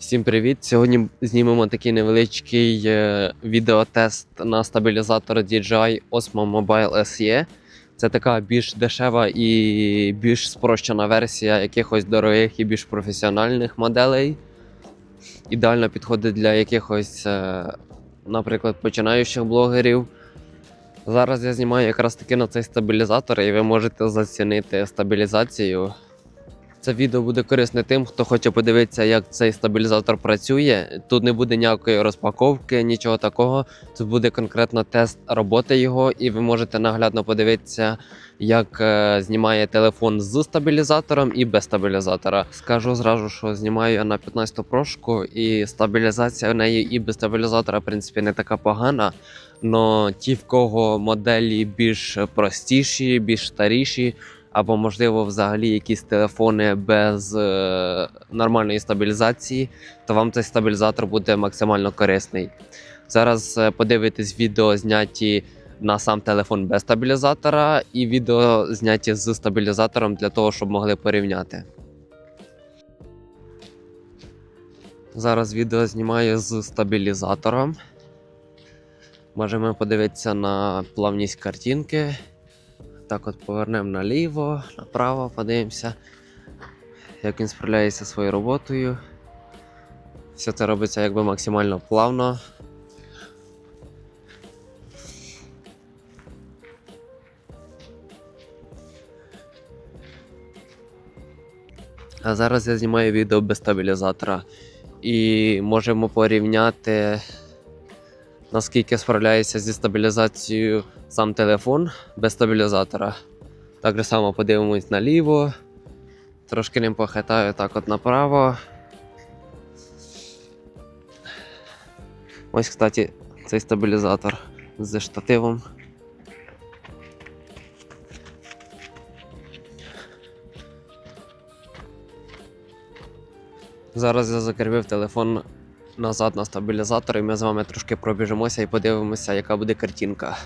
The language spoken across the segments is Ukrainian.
Всім привіт! Сьогодні знімемо такий невеличкий е, відеотест на стабілізатор DJI Osmo Mobile SE. Це така більш дешева і більш спрощена версія якихось дорогих і більш професіональних моделей. Ідеально підходить для якихось, е, наприклад, починаючих блогерів. Зараз я знімаю якраз таки на цей стабілізатор, і ви можете зацінити стабілізацію. Це відео буде корисне тим, хто хоче подивитися, як цей стабілізатор працює. Тут не буде ніякої розпаковки, нічого такого. Тут буде конкретно тест роботи його, і ви можете наглядно подивитися, як е, знімає телефон з стабілізатором і без стабілізатора. Скажу зразу, що знімаю я на 15 прошку, і стабілізація в неї і без стабілізатора, в принципі, не така погана. Но ті, в кого моделі більш простіші, більш старіші, або, можливо, взагалі якісь телефони без е, нормальної стабілізації, то вам цей стабілізатор буде максимально корисний. Зараз е, подивитесь відео зняті на сам телефон без стабілізатора, і відео зняті з стабілізатором для того, щоб могли порівняти. Зараз відео знімаю з стабілізатором. Можемо подивитися на плавність картинки. Так от повернемо наліво, направо, подивимося, як він справляється своєю роботою. Все це робиться якби максимально плавно. А зараз я знімаю відео без стабілізатора. І можемо порівняти, наскільки справляється зі стабілізацією сам телефон без стабілізатора. Так само подивимось наліво. Трошки ним похитаю так от направо. Ось, кстати, цей стабілізатор з штативом. Зараз я закріпив телефон назад на стабілізатор, і ми з вами трошки пробіжимося і подивимося, яка буде картинка.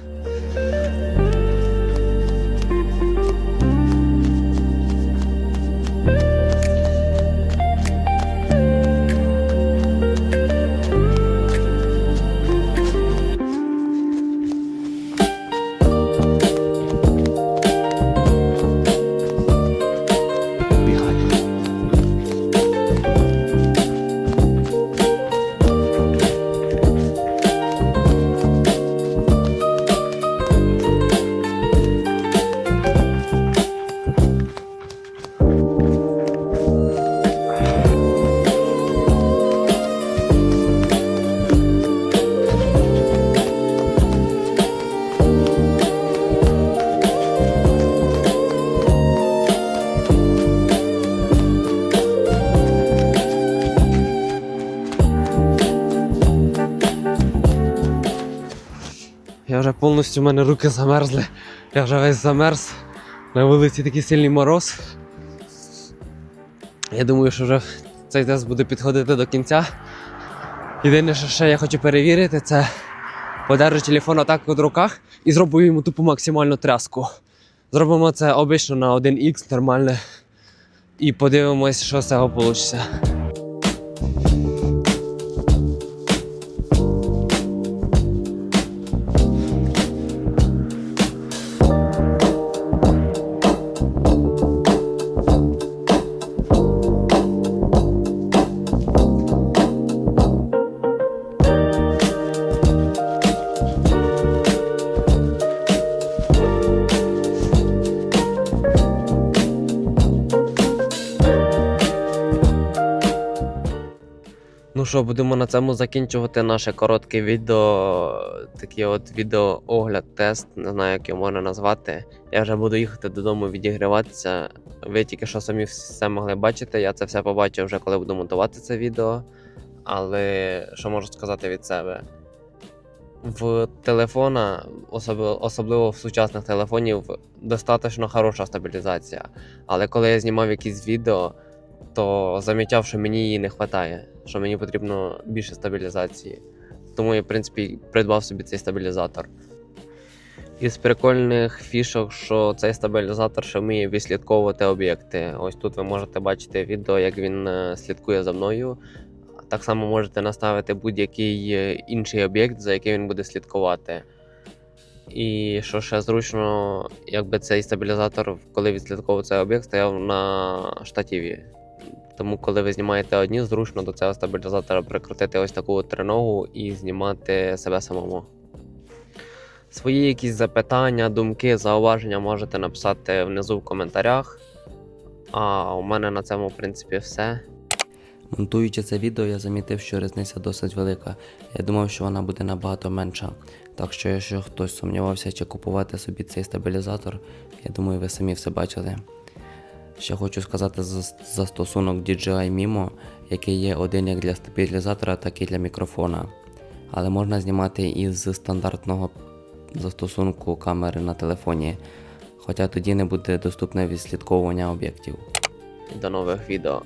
Повністю в мене руки замерзли. Я вже весь замерз. На вулиці такий сильний мороз. Я думаю, що вже цей тест буде підходити до кінця. Єдине, що ще я хочу перевірити, це подержу телефон отак от в руках і зроблю йому тупо максимальну тряску. Зробимо це обично на 1х нормальне. І подивимось, що з цього вийде. Thank you. Ну що, будемо на цьому закінчувати наше коротке відео. Такий от відеоогляд, тест, не знаю, як його можна назвати. Я вже буду їхати додому відігріватися. Ви тільки що самі все могли бачити. Я це все побачив вже коли буду монтувати це відео. Але що можу сказати від себе? В телефона, особливо в сучасних телефонів, достатньо хороша стабілізація. Але коли я знімав якісь відео, то замічав, що мені її не вистачає, що мені потрібно більше стабілізації. Тому я, в принципі, придбав собі цей стабілізатор. Із прикольних фішок, що цей стабілізатор ще вміє відслідковувати об'єкти. Ось тут ви можете бачити відео, як він е, слідкує за мною. Так само можете наставити будь-який е, інший об'єкт, за яким він буде слідкувати. І що ще зручно, якби цей стабілізатор, коли відслідковує цей об'єкт, стояв на штативі. Тому, коли ви знімаєте одні, зручно до цього стабілізатора прикрутити ось таку триногу і знімати себе самому. Свої якісь запитання, думки, зауваження можете написати внизу в коментарях. А у мене на цьому, в принципі, все. Монтуючи це відео, я замітив, що різниця досить велика. Я думав, що вона буде набагато менша. Так що, якщо хтось сумнівався, чи купувати собі цей стабілізатор, я думаю, ви самі все бачили. Ще хочу сказати за застосунок DJI Mimo, який є один як для стабілізатора, так і для мікрофона. Але можна знімати і з стандартного застосунку камери на телефоні, хоча тоді не буде доступне відслідковування об'єктів. До нових відео.